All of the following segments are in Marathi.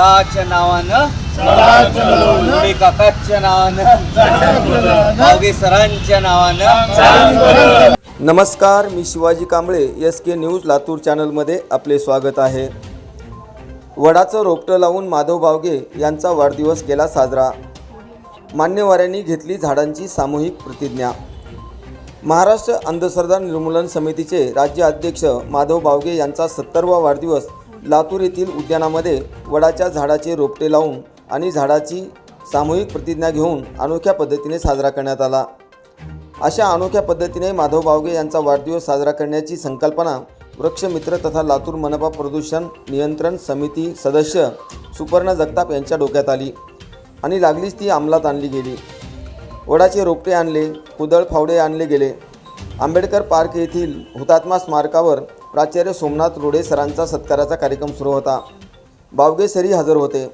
देवाच्या नावानं काकाच्या नावानं भावगे सरांच्या नावानं नमस्कार मी Shivaji Kamble S K news Latur चॅनलमध्ये आपले स्वागत आहे. वडाचं रोपटं लावून माधव बावगे यांचा वाढदिवस केला साजरा. मान्यवरांनी घेतली झाडांची सामूहिक प्रतिज्ञा. महाराष्ट्र अंधश्रद्धा निर्मूलन समितीचे राज्य अध्यक्ष माधव बावगे यांचा सत्तरवा वाढदिवस लातूर येथील उद्यानामध्ये वडाच्या झाडाचे रोपटे लावून आणि झाडाची सामूहिक प्रतिज्ञा घेऊन अनोख्या पद्धतीने साजरा करण्यात आला. अशा अनोख्या पद्धतीने माधव बावगे यांचा वाढदिवस साजरा करण्याची संकल्पना वृक्षमित्र तथा लातूर मनपा प्रदूषण नियंत्रण समिती सदस्य सुपर्ण जगताप यांच्या डोक्यात आली आणि लागलीच ती अंमलात आणली गेली. वडाचे रोपटे आणले कुदळ फावडे आणले गेले. आंबेडकर पार्क येथील हुतात्मा स्मारकावर प्राचार्य सोमनाथ रोडे सरांचा सत्काराचा कार्यक्रम सुरू होता. बावगे सरी हजर होते.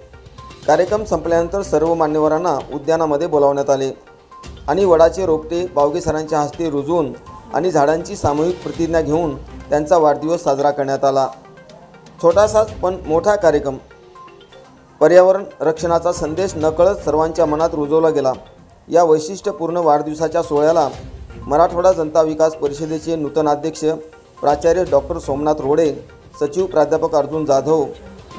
कार्यक्रम संपल्यानंतर सर्व मान्यवरांना उद्यानामध्ये बोलावण्यात आले आणि वडाचे रोपटे बावगे सरांच्या हस्ते रुजवून आणि झाडांची सामूहिक प्रतिज्ञा घेऊन त्यांचा वाढदिवस साजरा करण्यात आला. छोटासाच पण मोठा कार्यक्रम. पर्यावरण रक्षणाचा संदेश नकळत सर्वांच्या मनात रुजवला गेला. या वैशिष्ट्यपूर्ण वाढदिवसाच्या सोहळ्याला मराठवाडा जनता विकास परिषदेचे नूतन अध्यक्ष प्राचार्य डॉक्टर सोमनाथ रोडे सचिव प्राध्यापक अर्जुन जाधव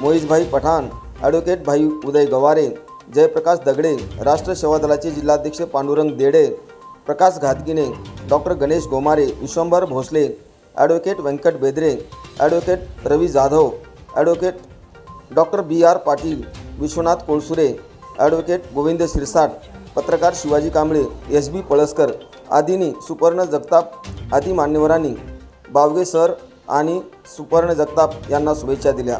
मोईजभाई पठाण ॲडव्होकेट भाई उदय गवारे जयप्रकाश दगडे राष्ट्र सेवा दलाचे जिल्हाध्यक्ष Pandurang Dede Prakash Ghatgine doctor Ganesh Gomare Vishwambhar Bhosale advocate Vyankat Bedre advocate Ravi Jadhav advocate doctor B R Patil Vishwanath Kolsure advocate Govind Shirsat पत्रकार शिवाजी कांबळे एस बी पळसकर आदींनी सुपर्ण जगताप आदी मान्यवरांनी बावगे सर आणि सुपर्ण जगताप यांना शुभेच्छा दिल्या.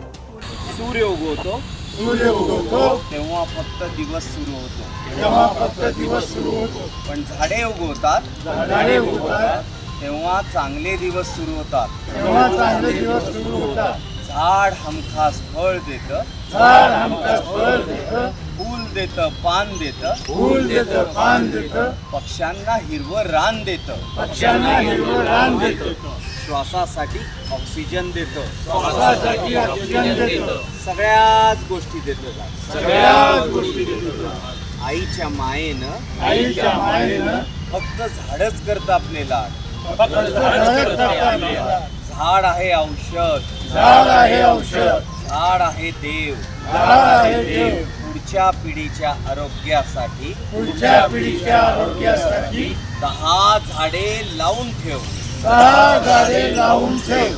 सूर्य उगवतो. सूर्य उगवतो. तेव्हा फक्त दिवस सुरू होतो. तेव्हा फक्त दिवस सुरू होतो. पण झाडे उगवतात. झाडे उगवतात. तेव्हा चांगले दिवस सुरू होतात. तेव्हा चांगले दिवस सुरू होतात. झाड हमखास फळ देतं. झाड हमखास देतं पान देतं. फूल देतं पान देतं. पक्ष्यांना हिरवं रान देतं. पक्ष्यांना हिरवं रान देतं. श्वासासाठी ऑक्सिजन देतं. श्वासासाठी ऑक्सिजन देतं. सगळ्याच गोष्टी देतं. सगळ्याच गोष्टी देतं. आईच्या मायेनं आईच्या मायेनं फक्त झाडच करतं आपले लाड. झाड आहे औषध. झाड आहे औषध. झाड आहे देव. झाड आहे देव. पुढच्या पिढीच्या आरोग्यासाठी पुढच्या पिढीच्या आरोग्यासाठी दहा झाडे लावून ठेव. दहा झाडे लावून ठेव.